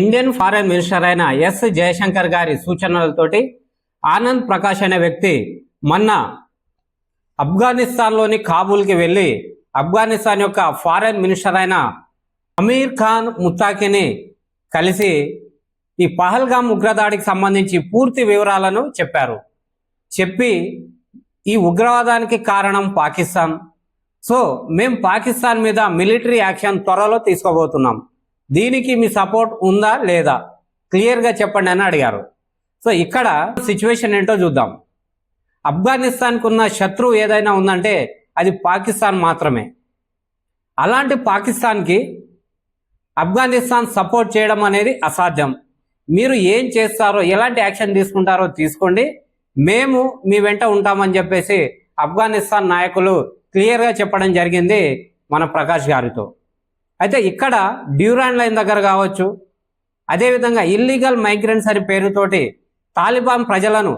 Indian foreign minister అయిన S Jaishankar గారి సూచనలతోటి ఆనంద్ ప్రకాష్ అనే వ్యక్తి మొన్న ఆఫ్ఘనిస్తాన్లోని కాబూల్కి వెళ్ళి ఆఫ్ఘనిస్తాన్ యొక్క ఫారెన్ మినిస్టర్ అయిన అమీర్ ఖాన్ ముత్తాకిని కలిసి ఈ పహల్గామ్ ఉగ్రదాడికి సంబంధించి పూర్తి వివరాలను చెప్పారు. చెప్పి ఈ ఉగ్రవాదానికి కారణం పాకిస్తాన్. సో మేము పాకిస్తాన్ మీద మిలిటరీ యాక్షన్ త్వరలో తీసుకోబోతున్నాం. దీనికి మీ సపోర్ట్ ఉందా లేదా? క్లియర్గా చెప్పండి అని అడిగారు. సో ఇక్కడ సిచ్యువేషన్ ఏంటో చూద్దాం. ఆఫ్ఘనిస్తాన్కు ఉన్న శత్రువు ఏదైనా ఉందంటే అది పాకిస్తాన్ మాత్రమే. అలాంటి పాకిస్తాన్కి ఆఫ్ఘనిస్తాన్ సపోర్ట్ చేయడం అనేది అసాధ్యం. మీరు ఏం చేస్తారో ఎలాంటి యాక్షన్ తీసుకుంటారో తీసుకోండి. మేము మీ వెంట ఉంటామని చెప్పేసి ఆఫ్ఘనిస్తాన్ నాయకులు క్లియర్గా చెప్పడం జరిగింది మన ప్రకాష్ గారితో. అయితే ఇక్కడ డ్యూరాన్ లైన్ దగ్గర కావచ్చు. అదేవిధంగా ఇల్లీగల్ మైగ్రెంట్స్ అని పేరుతోటి తాలిబాన్ ప్రజలను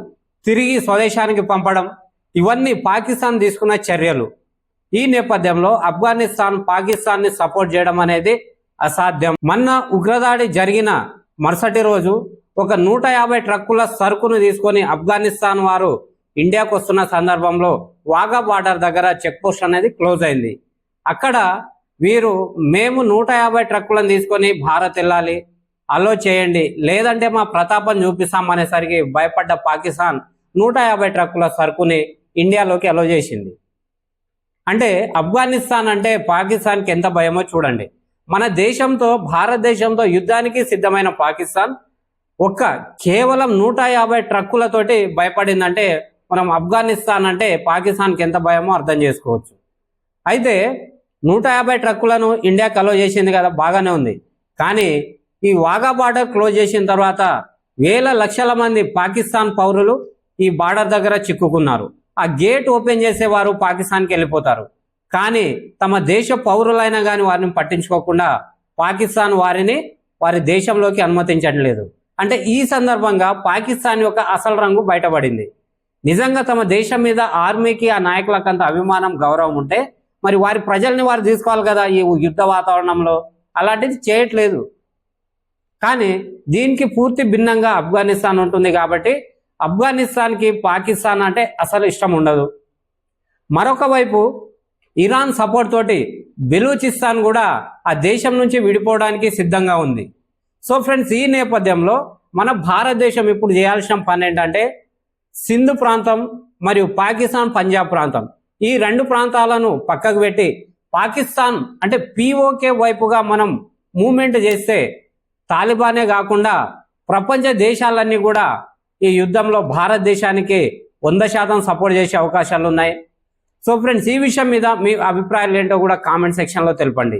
తిరిగి స్వదేశానికి పంపడం ఇవన్నీ పాకిస్తాన్ తీసుకున్న చర్యలు. ఈ నేపథ్యంలో ఆఫ్ఘనిస్తాన్ పాకిస్తాన్ని సపోర్ట్ చేయడం అనేది అసాధ్యం. మొన్న ఉగ్రదాడి జరిగిన మరుసటి రోజు ఒక నూట యాభై ట్రక్కుల సరుకును తీసుకొని ఆఫ్ఘనిస్తాన్ వారు ఇండియాకు వస్తున్న సందర్భంలో వాగా బార్డర్ దగ్గర చెక్ పోస్ట్ అనేది క్లోజ్ అయింది. అక్కడ వీరు మేము నూట యాభై ట్రక్కులను తీసుకొని భారత్ వెళ్ళాలి. అలో చేయండి. లేదంటే మా ప్రతాపం చూపిస్తాం అనేసరికి భయపడ్డ పాకిస్తాన్ నూట యాభై ట్రక్కుల సరుకుని ఇండియాలోకి అలో చేసింది. అంటే ఆఫ్ఘనిస్తాన్ అంటే పాకిస్తాన్కి ఎంత భయమో చూడండి. మన దేశంతో భారతదేశంతో యుద్ధానికి సిద్ధమైన పాకిస్తాన్ ఒక్క కేవలం నూట యాభై ట్రక్కులతోటి భయపడిందంటే మనం ఆఫ్ఘనిస్తాన్ అంటే పాకిస్తాన్కి ఎంత భయమో అర్థం చేసుకోవచ్చు. అయితే నూట యాభై ట్రక్కులను ఇండియా కలో చేసింది కదా బాగానే ఉంది. కానీ ఈ వాఘా బార్డర్ క్లోజ్ చేసిన తర్వాత వేల లక్షల మంది పాకిస్తాన్ పౌరులు ఈ బార్డర్ దగ్గర చిక్కుకున్నారు. ఆ గేట్ ఓపెన్ చేసేవారు పాకిస్తాన్కి వెళ్ళిపోతారు. కానీ తమ దేశ పౌరులైనా కానీ వారిని పట్టించుకోకుండా పాకిస్తాన్ వారిని వారి దేశంలోకి అనుమతించడం లేదు అంటే ఈ సందర్భంగా పాకిస్తాన్ యొక్క అసలు రంగు బయటపడింది. నిజంగా తమ దేశం మీద ఆర్మీకి ఆ నాయకులకు అంత అభిమానం గౌరవం ఉంటే మరి వారి ప్రజల్ని వారు తీసుకోవాలి కదా ఈ యుద్ధ వాతావరణంలో? అలాంటిది చేయట్లేదు. కానీ దీనికి పూర్తి భిన్నంగా ఆఫ్ఘనిస్తాన్ ఉంటుంది కాబట్టి ఆఫ్ఘనిస్తాన్కి పాకిస్తాన్ అంటే అసలు ఇష్టం ఉండదు. మరొక వైపు ఇరాన్ సపోర్ట్ తోటి బెలూచిస్తాన్ కూడా ఆ దేశం నుంచి విడిపోవడానికి సిద్ధంగా ఉంది. సో ఫ్రెండ్స్ ఈ నేపథ్యంలో మన భారతదేశం ఇప్పుడు చేయాల్సిన పని ఏంటంటే సింధు ప్రాంతం మరియు పాకిస్తాన్ పంజాబ్ ప్రాంతం. ఈ రెండు ప్రాంతాలను పక్కకు పెట్టి పాకిస్తాన్ అంటే పిఓకే వైపుగా మనం మూమెంట్ చేస్తే తాలిబానే కాకుండా ప్రపంచ దేశాలన్నీ కూడా ఈ యుద్ధంలో భారతదేశానికి వంద శాతం సపోర్ట్ చేసే అవకాశాలు ఉన్నాయి సో ఫ్రెండ్స్ ఈ విషయం మీద మీ అభిప్రాయాలు ఏంటో కూడా కామెంట్ సెక్షన్లో తెలపండి.